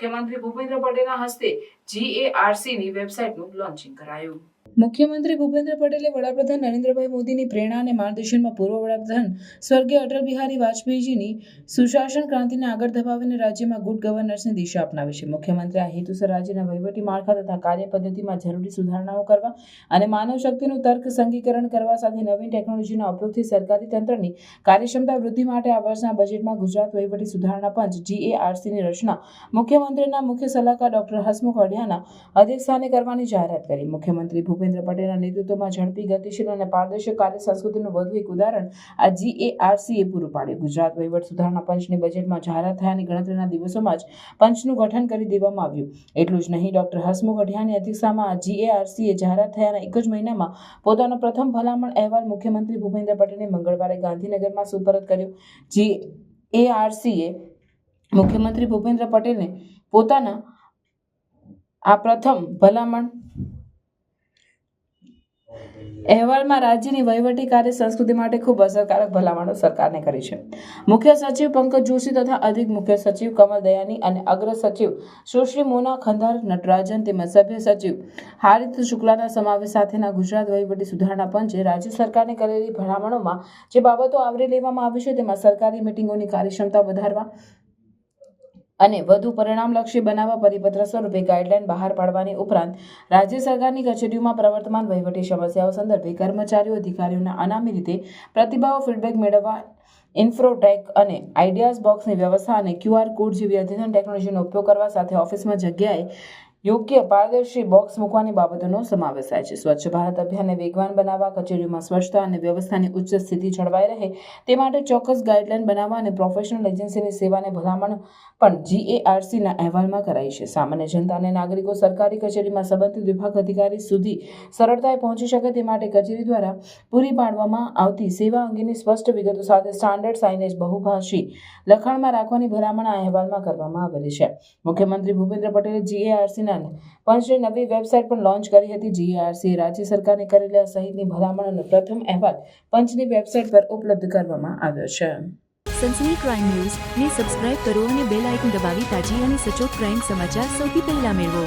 મુખ્યમંત્રી ભૂપેન્દ્ર પટેલના હસ્તે જીએઆરસીની વેબસાઇટનું લોન્ચિંગ કરાયું. મુખ્યમંત્રી ભૂપેન્દ્ર પટેલે વડાપ્રધાન નરેન્દ્રભાઈ મોદીની પ્રેરણા અને માર્ગદર્શનમાં પૂર્વ વડાપ્રધાન સ્વર્ગીય અટલ બિહારી વાજપેયીજીની સુશાસન ક્રાંતિને આગળ ધપાવીને રાજ્યમાં ગુડ ગવર્નન્સની દિશા અપનાવી છે. મુખ્યમંત્રી આ હેતુસર રાજ્યના વહીવટી માળખા તથા કાર્ય પદ્ધતિમાં જરૂરી સુધારણાઓ કરવા અને માનવ શક્તિનું તર્ક સંઘીકરણ કરવા સાથે નવીન ટેકનોલોજીના ઉપયોગથી સરકારી તંત્રની કાર્યક્ષમતા વૃદ્ધિ માટે આ વર્ષના બજેટમાં ગુજરાત વહીવટી સુધારણા પંચ જીએઆરસીની રચના મુખ્યમંત્રીના મુખ્ય સલાહકાર ડોક્ટર હસમુખ અઢિયાના અધ્યક્ષસ્થાને કરવાની જાહેરાત કરી. મુખ્યમંત્રી ભૂપેન્દ્ર પટેલના નેતૃત્વમાં ઝડપી, ગતિશીલ અને પારદર્શક કાર્ય સંસ્કૃતિનું વધુ એક ઉદાહરણ આ જીએઆરસીએ પૂરું પાડ્યું. ગુજરાત વહીવટ સુધારણા પંચની બજેટમાં જાહેરાત થયાની ગણતરીના દિવસોમાં જ પંચનું ગઠન કરી દેવામાં આવ્યું. એટલું જ નહીં, ડોક્ટર હસમુખ અઢિયાની અધ્યક્ષતામાં જીએઆરસીએ જાહેરાત થયાના એક જ મહિનામાં પોતાનો પ્રથમ ભલામણ અહેવાલ મુખ્યમંત્રી ભૂપેન્દ્ર પટેલે મંગળવારે ગાંધીનગરમાં સુપરત કર્યો. જીએઆરસીએ મુખ્યમંત્રી ભૂપેન્દ્ર પટેલને પોતાના આ પ્રથમ ભલામણ અહેવાલમાં રાજ્યની વહીવટી કાર્ય સંસ્કૃતિ માટે ખૂબ અસરકારક ભલામણો સરકારને કરી છે. મુખ્ય સચિવ પંકજ જોશી તથા અધિક મુખ્ય સચિવ કમલ દયાની અને અગ્ર સચિવ સુશ્રી મોના ખંધાર નટરાજન તેમજ સભ્ય સચિવ હારિત શુક્લાના સમાવેશ સાથેના ગુજરાત વહીવટી સુધારણા પંચે રાજ્ય સરકારને કરેલી ભલામણોમાં જે બાબતો આવરી લેવામાં આવી છે તેમાં સરકારી મિટિંગોની કાર્યક્ષમતા વધારવા અને વધુ પરિણામલક્ષી બનાવવા પરિપત્ર સ્વરૂપે ગાઈડલાઈન બહાર પાડવાની ઉપરાંત રાજ્ય સરકારની કચેરીઓમાં પ્રવર્તમાન વહીવટી સમસ્યાઓ સંદર્ભે કર્મચારીઓ, અધિકારીઓના અનામી રીતે પ્રતિભાવો, ફીડબેક મેળવવા ઇન્ફ્રોટેક અને આઈડિયાઝ બોક્સની વ્યવસ્થા અને ક્યુઆર કોડ જેવી અદ્યતન ટેકનોલોજીનો ઉપયોગ કરવા સાથે ઓફિસમાં જગ્યાએ યોગ્ય પારદર્શી બોક્સ મૂકવાની બાબતોનો સમાવેશ થાય છે. સ્વચ્છ ભારત અભિયાનને વેગવાન બનાવવા, કચેરીઓમાં સ્વચ્છતા અને વ્યવસ્થાની ઉચ્ચ સ્થિતિ જળવાઈ રહે તે માટે ચોક્કસ ગાઈડલાઈન બનાવવા અને પ્રોફેશનલ એજન્સીની સેવાને ભલામણ પણ જીએઆરસીના અહેવાલમાં કરાઈ છે. સામાન્ય જનતા અને નાગરિકો સરકારી કચેરીમાં સંબંધિત વિભાગ અધિકારી સુધી સરળતાએ પહોંચી શકે તે માટે કચેરી દ્વારા પૂરી પાડવામાં આવતી સેવા અંગેની સ્પષ્ટ વિગતો સાથે સ્ટાન્ડર્ડ સાઇનેજ બહુભાષી લખાણમાં રાખવાની ભલામણ આ અહેવાલમાં કરવામાં આવેલી છે. મુખ્યમંત્રી ભૂપેન્દ્ર પટેલે જીએઆરસીના પંચની નવી વેબસાઇટ પણ લોન્ચ કરી હતી જીએઆરસી રાજ્ય સરકારને કરેલા સહિતની ભલામણોનો પ્રથમ અહેવાલ પંચની વેબસાઇટ પર ઉપલબ્ધ કરવામાં આવ્યો છે. Sansani crime news. ને સબસ્ક્રાઇબ કરો અને બેલ આઇકન દબાવી તાજી અને સચોટ ક્રાઇમ સમાચાર સૌથી પહેલા મેળવો.